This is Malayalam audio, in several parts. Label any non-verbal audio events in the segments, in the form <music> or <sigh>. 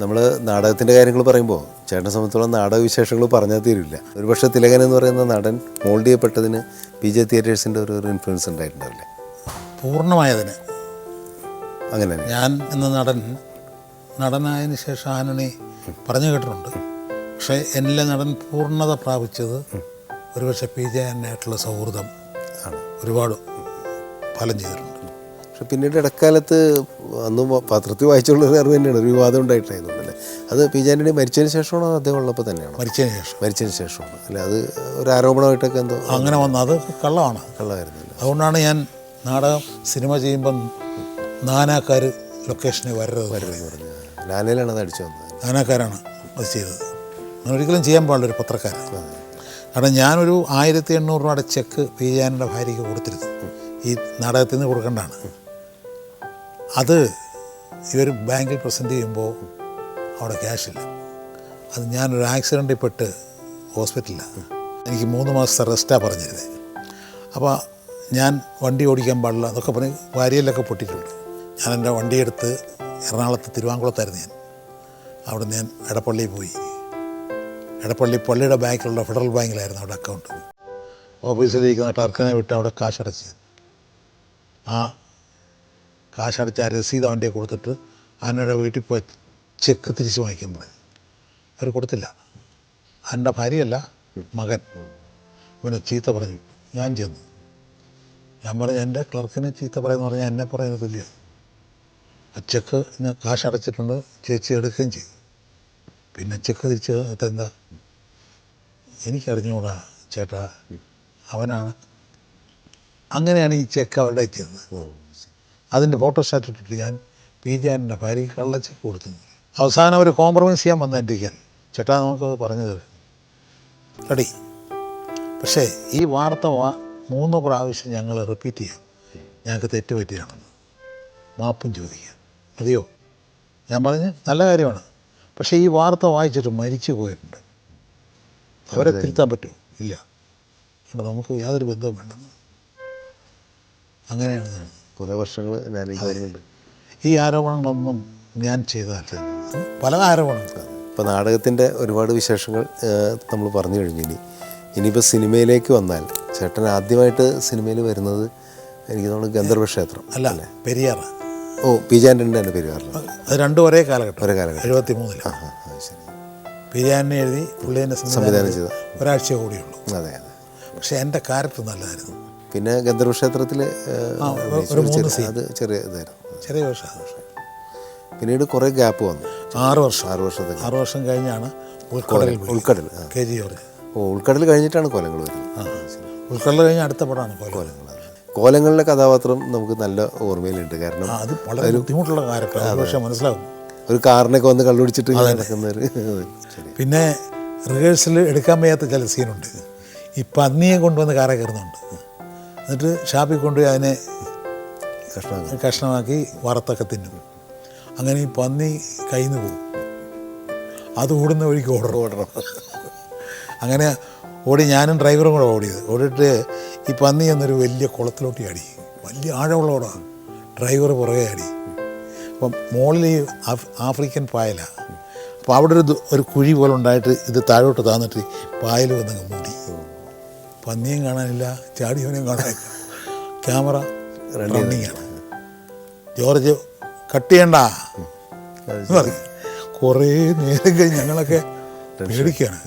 നമ്മൾ നാടകത്തിന്റെ കാര്യങ്ങൾ പറയുമ്പോൾ ചേട്ടനെ സംബന്ധിച്ചോളം നാടക വിശേഷങ്ങൾ പറഞ്ഞാൽ തീരില്ല. ഒരു പക്ഷേ തിലകൻ എന്ന് പറയുന്ന നടൻ മോൾഡ് ചെയ്യപ്പെട്ടതിന് പി ജെ തിയേറ്റേഴ്സിന്റെ ഒരു ഇൻഫ്ലുവൻസ് ഉണ്ടായിട്ടുണ്ടാവില്ലേ? പൂർണമായതിന്. അങ്ങനെ ഞാൻ എന്ന നടൻ നടനായതിനു ശേഷം ആനണി പറഞ്ഞു കേട്ടിട്ടുണ്ട്. പക്ഷേ എന്നിലെ നടൻ പൂർണത പ്രാപിച്ചത് ഒരുപക്ഷെ പി ജെ ആനായിട്ടുള്ള സൗഹൃദം ആണ്. ഒരുപാട് ഫലം ചെയ്തിട്ടുണ്ട്. പക്ഷെ പിന്നീട് ഇടക്കാലത്ത് അന്ന് പത്രത്തിൽ വായിച്ചുള്ള ഒരു അറിവ് തന്നെയാണ്. ഒരു വിവാദം ഉണ്ടായിട്ടായിരുന്നു. അല്ലേ? അത് പി ജെ ആന്റണി മരിച്ചതിന് ശേഷമാണോ അദ്ദേഹം ഉള്ളപ്പോൾ തന്നെയാണ്? മരിച്ചതിന് ശേഷം. മരിച്ചതിന് ശേഷമാണ്. അല്ല? അത് ഒരു ആരോപണമായിട്ടൊക്കെ എന്തോ അങ്ങനെ വന്ന അത് കള്ളമാണ്. കള്ളമായിരുന്നില്ല? അതുകൊണ്ടാണ് ഞാൻ നാടകം സിനിമ ചെയ്യുമ്പം നാനാക്കാർ ലൊക്കേഷനിൽ വരരുത് വരരുത് പറഞ്ഞു നാനയിലാണ് അത് അടിച്ചു വന്നത്. നാനാക്കാരാണ് അത് ചെയ്തത്. അങ്ങനെ ഒരിക്കലും ചെയ്യാൻ പാടില്ല ഒരു പത്രക്കാരൻ. കാരണം ഞാനൊരു ആയിരത്തി എണ്ണൂറ് രൂപയുടെ ചെക്ക് പി ജാനിന്റെ ഭാര്യയ്ക്ക് കൊടുത്തിരുന്നു. ഈ നാടകത്തിൽ നിന്ന് കൊടുക്കേണ്ടതാണ്. അത് ഇവർ ബാങ്കിൽ പ്രസന്റ് ചെയ്യുമ്പോൾ അവിടെ ക്യാഷില്ല അത് ഞാനൊരു ആക്സിഡന്റിൽ പെട്ട് ഹോസ്പിറ്റലിലാണ് എനിക്ക് മൂന്ന് മാസത്തെ റെസ്റ്റാണ് പറഞ്ഞിരുന്നത് അപ്പോൾ ഞാൻ വണ്ടി ഓടിക്കാൻ പാടില്ല എന്നൊക്കെ പറഞ്ഞ് വാരിയലൊക്കെ പൊട്ടിയിട്ടുണ്ട്. ഞാൻ എന്റെ വണ്ടിയെടുത്ത് എറണാകുളത്ത് തിരുവാങ്കുളത്തായിരുന്നു ഞാൻ. അവിടെ ഞാൻ എടപ്പള്ളിയിൽ പോയി. എടപ്പള്ളി പള്ളിയുടെ ബാങ്കിലുള്ള ഫെഡറൽ ബാങ്കിലായിരുന്നു അവിടെ അക്കൗണ്ട് ഓഫീസിലിരിക്കുന്ന ടർക്കിനെ വിട്ട് അവിടെ കാശടച്ച് ആ കാശടച്ച ആ രസീത് അവന്റെ കൊടുത്തിട്ട് ആനയുടെ വീട്ടിൽ പോയി ചെക്ക് തിരിച്ച് വാങ്ങിക്കാൻ പറഞ്ഞു അവർ കൊടുത്തില്ല. എന്റെ ഭാര്യയല്ല മകൻ. ഇവന് ചീത്ത പറഞ്ഞു. ഞാൻ ചെന്നു. ഞാൻ പറഞ്ഞു എന്റെ ക്ലർക്കിനെ ചീത്ത പറയുന്ന പറഞ്ഞാൽ എന്നെ പറയുന്നത് തുല്യ ആ ചെക്ക് ഞാൻ കാശ് അടച്ചിട്ടുണ്ട് ചേച്ചി എടുക്കുകയും ചെയ്തു. പിന്നെ ചെക്ക് തിരിച്ച് എന്താ? എനിക്കറിഞ്ഞുകൂടാ ചേട്ടാ അവനാണ്. അങ്ങനെയാണ് ഈ ചെക്ക് അവരുടെ എത്തിയത് അതിന്റെ ഫോട്ടോസ്റ്റാറ്റ് ഇട്ടിട്ട് ഞാൻ പി ജാനിന്റെ ഭാര്യയ്ക്ക് കള്ള ചെക്ക് കൊടുത്തു. അവസാനം അവർ കോംപ്രമൈസ് ചെയ്യാൻ വന്നിരിക്കാൻ ചേട്ടാ നമുക്കത് പറഞ്ഞു തരും. റെഡി പക്ഷേ ഈ വാർത്ത മൂന്ന് പ്രാവശ്യം ഞങ്ങൾ റിപ്പീറ്റ് ചെയ്യാം. ഞങ്ങൾക്ക് തെറ്റ് പറ്റിയാണെന്ന് മാപ്പും ചോദിക്കുക മതിയോ? ഞാൻ പറഞ്ഞ് നല്ല കാര്യമാണ്. പക്ഷേ ഈ വാർത്ത വായിച്ചിട്ട് മരിച്ചു പോയിട്ടുണ്ട്. അവരെ തിരുത്താൻ പറ്റുമോ? ഇല്ല. നമുക്ക് യാതൊരു ബന്ധവും വേണ്ടെന്ന്. അങ്ങനെയാണ്. കുറേ വർഷങ്ങൾ ഞാൻ ഈ ആരോപണങ്ങളൊന്നും ഞാൻ ചെയ്തതല്ല. പല ആരോപണങ്ങൾ. ഇപ്പോൾ നാടകത്തിന്റെ ഒരുപാട് വിശേഷങ്ങൾ നമ്മൾ പറഞ്ഞു കഴിഞ്ഞു ഇനി. ഇനിയിപ്പോൾ സിനിമയിലേക്ക് വന്നാൽ ചേട്ടൻ ആദ്യമായിട്ട് സിനിമയിൽ വരുന്നത് എനിക്ക് തോന്നുന്നു ഗന്ധർവ ക്ഷേത്രം അല്ല പെരിയാർ. ഓ പി ജാന്റെ എന്റെ പേര് പറഞ്ഞത് അത് രണ്ടും ഒരേ കാലഘട്ടം. ഒരേ കാലഘട്ടം. എഴുപത്തി മൂന്നിൽ ആ ആ ശരി. പിരിയാനെ എഴുതി സംവിധാനം സംവിധാനം ചെയ്ത. ഒരാഴ്ച കൂടിയുള്ളൂ. അതെ അതെ. പക്ഷേ എന്റെ ക്യാരക്ടർ നല്ലതായിരുന്നു. പിന്നെ ഗന്ധർവ ക്ഷേത്രത്തിൽ. അത് ചെറിയ ഇതായിരുന്നു. ചെറിയ പിന്നീട് കുറേ ഗ്യാപ്പ് വന്നു. ആറ് വർഷം. ആറ് വർഷത്തെ ആറ് വർഷം കഴിഞ്ഞാണ് ഉൾക്കടൽ ഉൾക്കടൽ കെ ജി ജോർജ്. ഓ ഉൾക്കടൽ കഴിഞ്ഞിട്ടാണ് കോലങ്ങൾ വരുന്നത്. ഉൾക്കടൽ കഴിഞ്ഞ അടുത്ത പടമാണ് കോലങ്ങൾ. കോലങ്ങളിലെ കഥാപാത്രം നമുക്ക് നല്ല ഓർമ്മയിലുണ്ട്. കാരണം അത് വളരെ ബുദ്ധിമുട്ടുള്ള കാര്യമാണ്. പക്ഷേ മനസ്സിലാവും. ഒരു കാറിനൊക്കെ വന്ന് കള്ളുപിടിച്ചിട്ട് ഇങ്ങനെ നടക്കുന്ന ഒരു ശരി <laughs> പിന്നെ റിഹേഴ്സൽ എടുക്കാൻ വയ്യാത്ത ചില സീനുണ്ട്. ഈ പന്നിയെ കൊണ്ടുവന്ന് കാറ കയറുന്നുണ്ട്. എന്നിട്ട് ഷാപ്പിൽ കൊണ്ടുപോയി അതിനെ കഷ്ണം കഷ്ണമാക്കി വറുത്തൊക്കെ തിന്നും. അങ്ങനെ ഈ പന്നി കയ്യിൽ നിന്ന് പോകും. അത് ഓടുന്ന വഴിക്ക് ഓടണം. ഓടണം. അങ്ങനെ ഓടി ഞാനും ഡ്രൈവറും കൂടെ ഓടിയത്. ഓടിയിട്ട് ഈ പന്നി എന്നൊരു വലിയ കുളത്തിലോട്ട് ചാടി. വലിയ ആഴമുള്ള ഓടാണ് ഡ്രൈവർ പുറകെ ചാടി. അപ്പം മുകളിൽ ആഫ്രിക്കൻ പായലാണ് അപ്പോൾ അവിടെ ഒരു ഒരു കുഴി പോലെ ഉണ്ടായിട്ട് ഇത് താഴോട്ട് താന്നിട്ട് പായൽ വന്നങ്ങ് മൂടി. പന്നിയും കാണാനില്ല ചാടിയവനെയും കാണാനില്ല. ക്യാമറ റണ്ണിങ്ങാണ് ജോർജ് കട്ട് ചെയ്യണ്ട. എന്ന് പറയും. കുറേ നേരം കഴിഞ്ഞ് ഞങ്ങളൊക്കെ പേടിക്കുകയാണ്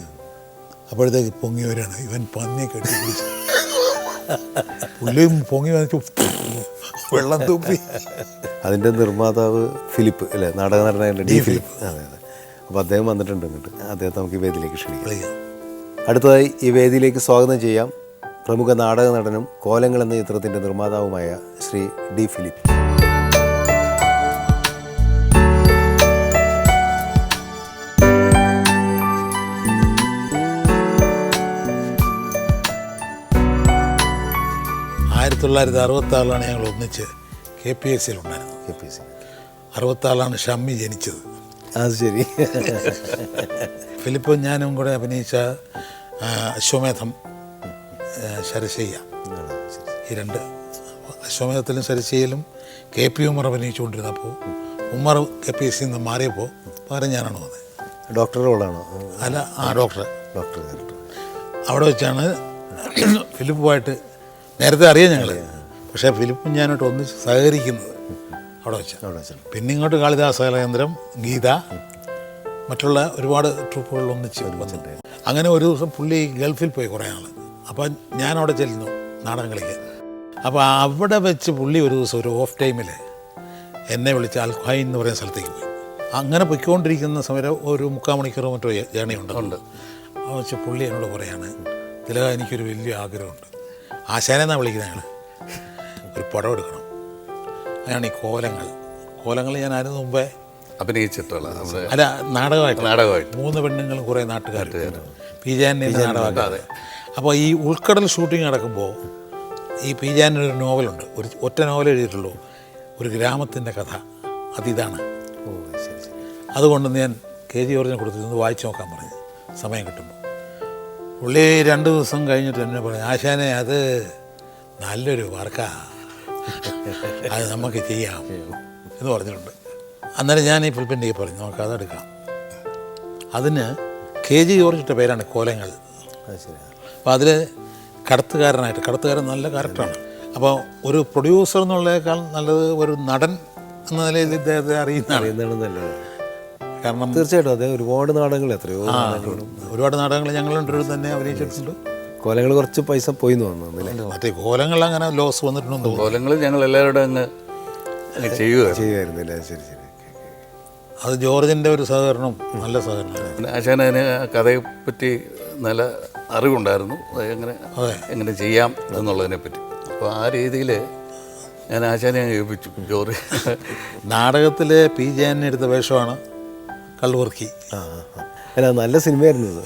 അപ്പോഴത്തേക്ക് പൊങ്ങി വരികയാണ് ഇവൻ പന്നിയെ കെട്ടി പിടിച്ചു പുല്ലും പൊങ്ങി വന്നിട്ട് വെള്ളം തൂപ്പി അതിന്റെ നിർമ്മാതാവ് ഫിലിപ്പ് അല്ലേ? നാടക നടനായിട്ട് ഡി ഫിലിപ്പ്. അതെ അതെ. അപ്പോൾ അദ്ദേഹം വന്നിട്ടുണ്ട് എന്നിട്ട് അദ്ദേഹത്തെ നമുക്ക് വേദിയിലേക്ക് ക്ഷണിക്കാം. അടുത്തതായി ഈ വേദിയിലേക്ക് സ്വാഗതം ചെയ്യാം പ്രമുഖ നാടക നടനും കോലങ്ങൾ എന്ന ചിത്രത്തിന്റെ നിർമ്മാതാവുമായ ശ്രീ ഡി ഫിലിപ്പ്. ആയിരത്തി തൊള്ളായിരത്തി അറുപത്തി ആറിലാണ് ഞങ്ങൾ ഒന്നിച്ച് കെ പി എസ് സിയിൽ ഉണ്ടായിരുന്നത്. K P S C. അറുപത്തി ആറിലാണ് ഷമ്മി ജനിച്ചത്. അത് ശരി. ഫിലിപ്പും ഞാനും കൂടെ അഭിനയിച്ച അശ്വമേധം ശരശയ്യ. ഈ രണ്ട് അശ്വമേധത്തിലും ശരശയ്യയിലും കെ പി ഉമർ അഭിനയിച്ചുകൊണ്ടിരുന്നപ്പോൾ ഉമ്മർ കെ പി എസ് നിന്ന് മാറിയപ്പോൾ പകരം ഞാനാണ് വന്നത്. ഡോക്ടർ റോളാണോ? അല്ല ആ ഡോക്ടർ ഡോക്ടർ അവിടെ വെച്ചാണ് ഫിലിപ്പുമായിട്ട് നേരത്തെ അറിയാം ഞങ്ങൾ പക്ഷേ ഫിലിപ്പും ഞാനായിട്ട് ഒന്നിച്ച് സഹകരിക്കുന്നത് അവിടെ വെച്ചാൽ അവിടെ വെച്ചാണ്. പിന്നെ ഇങ്ങോട്ട് കാളിദാസ കേന്ദ്രം ഗീത മറ്റുള്ള ഒരുപാട് ട്രൂപ്പുകളിൽ ഒന്നിച്ച് അങ്ങനെ ഒരു ദിവസം പുള്ളി ഗൾഫിൽ പോയി കുറേ ആൾ അപ്പം ഞാൻ അവിടെ ചെല്ലുന്നു നാടകം കളിക്കാൻ അപ്പോൾ അവിടെ വെച്ച് പുള്ളി ഒരു ദിവസം ഒരു ഓഫ് ടൈമിൽ എന്നെ വിളിച്ച് അൽഖായി എന്ന് പറയുന്ന സ്ഥലത്തേക്ക് പോയി. അങ്ങനെ പൊയ്ക്കൊണ്ടിരിക്കുന്ന സമയം ഒരു മുക്കാൽ മണിക്കൂർ മറ്റോ ജേണി ഉണ്ട്. ഉണ്ട്. അപ്പോൾ വെച്ച് പുള്ളി എന്നോട് പറയാണ് തിലക എനിക്കൊരു വലിയ ആഗ്രഹമുണ്ട്. ആശാനെന്നാണ് വിളിക്കുന്നത് ഞങ്ങൾ ഒരു പടം എടുക്കണം. അതാണ് ഈ കോലങ്ങൾ. കോലങ്ങൾ ഞാൻ അതിന് മുമ്പേ അഭിനയിച്ചിട്ടുള്ള അല്ല നാടകമായിട്ട്. നാടകമായിട്ട്. മൂന്ന് പെണ്ണുങ്ങളും കുറേ നാട്ടുകാർ പി നാടകമാക്കി അപ്പോൾ ഈ ഉൾക്കടൽ ഷൂട്ടിംഗ് നടക്കുമ്പോൾ ഈ പി ജാനിന് ഒരു നോവലുണ്ട്. ഒരു ഒറ്റ നോവൽ എഴുതിയിട്ടുള്ളൂ. ഒരു ഗ്രാമത്തിന്റെ കഥ. അതിതാണ്. അതുകൊണ്ട് ഞാൻ കെ ജി ജോർജിനെ കൊടുത്തിരുന്നു. വായിച്ചു നോക്കാൻ പറഞ്ഞു. സമയം കിട്ടുമ്പോൾ. പുള്ളി രണ്ട് ദിവസം കഴിഞ്ഞിട്ട് എന്നെ പറഞ്ഞു ആശാനെ അത് നല്ലൊരു വർക്കാണ് അത് നമുക്ക് ചെയ്യാം. എന്ന് പറഞ്ഞിട്ടുണ്ട്. അന്നേരം ഞാൻ ഈ ഫിലിപ്പിന്റെ പറഞ്ഞു നമുക്ക് അതെടുക്കാം. അതിന് കെ ജി ജോർജ് ഇട്ട പേരാണ് കോലങ്ങൾ. അത് ശരി അപ്പോൾ അതിൽ കടത്തുകാരനായിട്ട് കടത്തുകാരൻ നല്ല ക്യാരക്ടറാണ് അപ്പോൾ ഒരു പ്രൊഡ്യൂസർ എന്നുള്ളതിനേക്കാൾ നല്ലത് ഒരു നടൻ എന്ന നിലയിൽ ഇദ്ദേഹത്തെ അറിയുന്നതാണ്. എന്താണ് നല്ലത്. കാരണം തീർച്ചയായിട്ടും അദ്ദേഹം ഒരുപാട് നാടകങ്ങൾ എത്രയോ ഒരുപാട് നാടകങ്ങൾ ഞങ്ങളുണ്ടൊരു തന്നെ അഭിനയിച്ചിട്ടുണ്ട്. കോലങ്ങൾ കുറച്ച് പൈസ പോയി എന്ന് തോന്നുന്നു മറ്റേ കോലങ്ങൾ അങ്ങനെ ലോസ് വന്നിട്ടുണ്ടെന്ന് തോന്നുന്നു. കോലങ്ങൾ ഞങ്ങൾ എല്ലാവരുടെ അങ്ങ് ചെയ്യുക ചെയ്യുമായിരുന്നില്ല ശരി ശരി. അത് ജോർജിന്റെ ഒരു സഹകരണം നല്ല സഹകരണമാണ്. ആശാൻ അതിന് കഥയെപ്പറ്റി കഥയെ പറ്റി നല്ല അറിവുണ്ടായിരുന്നു. എങ്ങനെ എങ്ങനെ ചെയ്യാം എന്നുള്ളതിനെ പറ്റി. അപ്പോൾ ആ രീതിയിൽ ഞാൻ ആശാനെ ഞാൻ ഏൽപ്പിച്ചു. ജോറി നാടകത്തിലെ പി ജയൻ എടുത്ത വേഷമാണ് കള്ളുവർക്കി. അല്ല നല്ല സിനിമയായിരുന്നു ഇത്.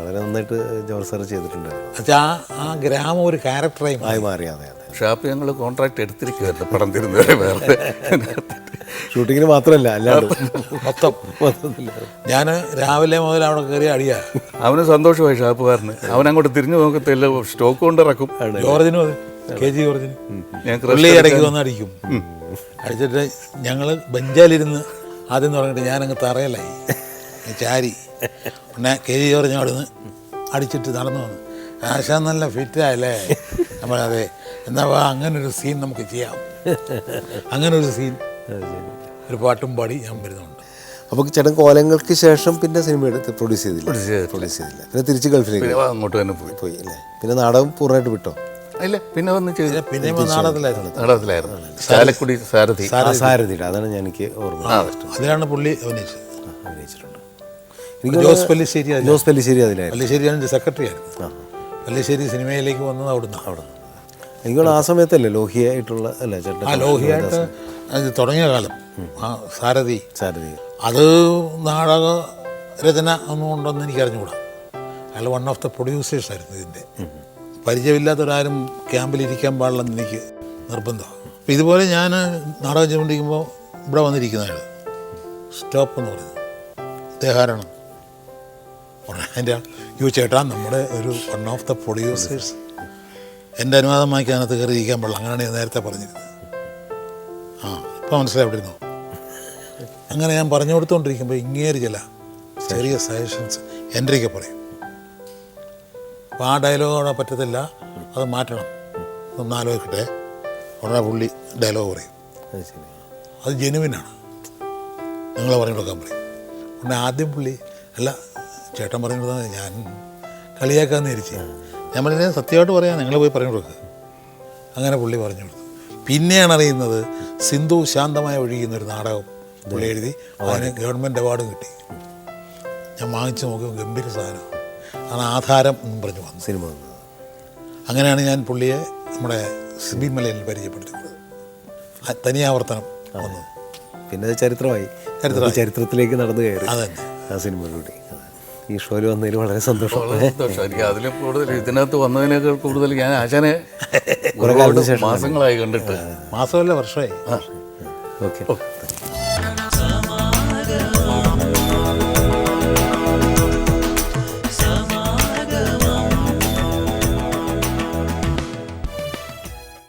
വളരെ നന്നായിട്ട് ജോർജ് സാർ ചെയ്തിട്ടുണ്ടായിരുന്നു. അച്ഛാ ആ ആ ഗ്രാമം ഒരു ക്യാരക്ടറായി മാറി. ആയി മാറി അതെ അതെ. ഷാപ്പ് ഞങ്ങൾ കോൺട്രാക്ട് എടുത്തിരിക്കുമായിരുന്നു പടം തിരുന്നവരെ വേറെ. ഷൂട്ടിങ്ങിന് മാത്രമല്ല അല്ലാണ്ട്. മൊത്തം. ഞാൻ രാവിലെ മുതൽ അവിടെ കയറി അടിയാ. അവന് സന്തോഷമായി ഷാപ്പുകാരന്. അവൻ അങ്ങോട്ട് തിരിഞ്ഞു നോക്കത്തില്ല സ്റ്റോക്ക് കൊണ്ടിറക്കും ജോർജിനും അതെ. കെ ജി ജോർജിന്. ഞാൻ പുള്ളി ഇടയ്ക്ക് വന്ന് അടിക്കും. അടിച്ചിട്ട് ഞങ്ങൾ ബെഞ്ചാലിരുന്ന് ആദ്യം തുടങ്ങിയിട്ട് ഞാനങ്ങ് തറയലായി. ചാരി. പിന്നെ കെ ജി ജോർജ് അവിടെ നിന്ന് അടിച്ചിട്ട് നടന്നു വന്നു. ആശാ നല്ല ഫിറ്റായല്ലേ നമ്മളതെ എന്നാ അങ്ങനൊരു സീൻ നമുക്ക് ചെയ്യാം. അങ്ങനൊരു ഒരു സീൻ. ഒരു പാട്ടും പാടി ഞാൻ വരുന്നുണ്ട്. അപ്പോൾ ചേട്ടൻ കോലങ്ങൾക്ക് ശേഷം പിന്നെ സിനിമ എടുത്ത് പ്രൊഡ്യൂസ് ചെയ്തില്ല. പ്രൊഡ്യൂസ് ചെയ്തില്ല. പിന്നെ തിരിച്ച് ഗൾഫിലേക്ക് പിന്നെ അങ്ങോട്ട് തന്നെ പോയി. പോയി അല്ലേ? പിന്നെ നാടകം പൂർണമായിട്ട് വിട്ടോ? ഇല്ല പിന്നെ വന്ന് ചോദിച്ചാൽ പിന്നെ നാടകത്തിലായിരുന്നു. നാടകത്തിലായിരുന്നു. സാലക്കുടി സാരഥി. സാരഥിയുടെ. അതാണ് ഞാൻ എനിക്ക് ഓർമ്മ അതിലാണ് പുള്ളി അഭിനയിച്ചത്. അഭിനയിച്ചിട്ടുണ്ട്. എനിക്ക് ജോസ് പല്ലിശ്ശേരി ജോസ് പല്ലിശ്ശേരി അതിലായിരുന്നു. പല്ലിശ്ശേരി അതിന്റെ സെക്രട്ടറി ആയിരുന്നു പല്ലിശ്ശേരി സിനിമയിലേക്ക് വന്നത് അവിടുന്ന്. അവിടെ എനിക്ക് ആ സമയത്തല്ലേ ലോഹിയായിട്ടുള്ള അല്ലേ ചേട്ടൻ ആ ലോഹിയായിട്ട് അത് തുടങ്ങിയ കാലം. ആ സാരഥി. സാരഥി. അത് നാടക രചന ഒന്നും ഉണ്ടെന്ന് എനിക്ക് അറിഞ്ഞുകൂടാ അയാൾ വൺ ഓഫ് ദ പ്രൊഡ്യൂസേഴ്സ് ആയിരുന്നു ഇതിന്റെ. പരിചയമില്ലാത്തൊരാരും ക്യാമ്പിൽ ഇരിക്കാൻ പാടില്ലെന്ന് എനിക്ക് നിർബന്ധമാണ്. അപ്പം ഇതുപോലെ ഞാൻ നാടകം ചെയ്തുകൊണ്ടിരിക്കുമ്പോൾ ഇവിടെ വന്നിരിക്കുന്ന അയാൾ സ്റ്റോപ്പ് എന്ന് പറയുന്നത്. ദേഹാരണം എന്റെ യു ചേട്ടാ നമ്മുടെ ഒരു വൺ ഓഫ് ദ പ്രൊഡ്യൂസേഴ്സ് എന്റെ അനുവാദമാക്കി അതിനകത്ത് കയറിയിരിക്കാൻ പാടില്ല. അങ്ങനെയാണ് ഞാൻ നേരത്തെ പറഞ്ഞിരുന്നത്. ആ ഇപ്പോൾ മനസ്സിലായി എവിടെ ഇരുന്നോ അങ്ങനെ ഞാൻ പറഞ്ഞു കൊടുത്തുകൊണ്ടിരിക്കുമ്പോൾ ഇങ്ങേര് ചില ചെറിയ സജഷൻസ് എന്റെയൊക്കെ പറയും. അപ്പോൾ ആ ഡയലോഗ് അവിടെ പറ്റത്തില്ല. അത് മാറ്റണം. ഒന്ന് ആലോചിക്കട്ടെ. ഉടനെ പുള്ളി ഡയലോഗ് പറയും. അത് അത് ജെനുവിനാണ് നിങ്ങൾ പറഞ്ഞു കൊടുക്കാൻ പറയും. ഉടനെ ആദ്യം പുള്ളി അല്ല ചേട്ടൻ പറഞ്ഞു കൊടുത്താൽ ഞാൻ കളിയാക്കാമെന്ന് വിചാരിച്ചു. ഞാൻ പറഞ്ഞാൽ സത്യമായിട്ട് പറയാം. നിങ്ങൾ പോയി പറഞ്ഞു കൊടുക്കുക അങ്ങനെ പുള്ളി പറഞ്ഞു കൊടുത്തു. പിന്നെയാണ് അറിയുന്നത് സിന്ധു ശാന്തമായി ഒഴുകുന്ന ഒരു നാടകം പുള്ളി എഴുതി. അതിന് ഗവൺമെന്റ് അവാർഡും കിട്ടി. ഞാൻ വാങ്ങിച്ചു നോക്കിയ ഗംഭീര സാധനം. ആണ് ആധാരം എന്നും പറഞ്ഞു വന്നു സിനിമ അങ്ങനെയാണ് ഞാൻ പുള്ളിയെ നമ്മുടെ സിബി മലയിൽ പരിചയപ്പെടുത്തിയത് തനിയാവർത്തനം വന്നത്. പിന്നെ ചരിത്രമായി. അത് ചരിത്രത്തിലേക്ക് നടന്നു കയറി അതന്നെ. ആ സിനിമയിലൂടെ. അതെ. ഈ ഷോയിൽ വന്നതിൽ വളരെ സന്തോഷം. വളരെ സന്തോഷം. എനിക്ക് അതിലും കൂടുതൽ ഇതിനകത്ത് വന്നതിനേക്കാൾ കൂടുതൽ ഞാൻ ആശാനെ കുറെ കാലത്തിന് ഒരുപാട് മാസങ്ങളായി കണ്ടിട്ട്. മാസമല്ല വർഷമായി. ഓക്കെ.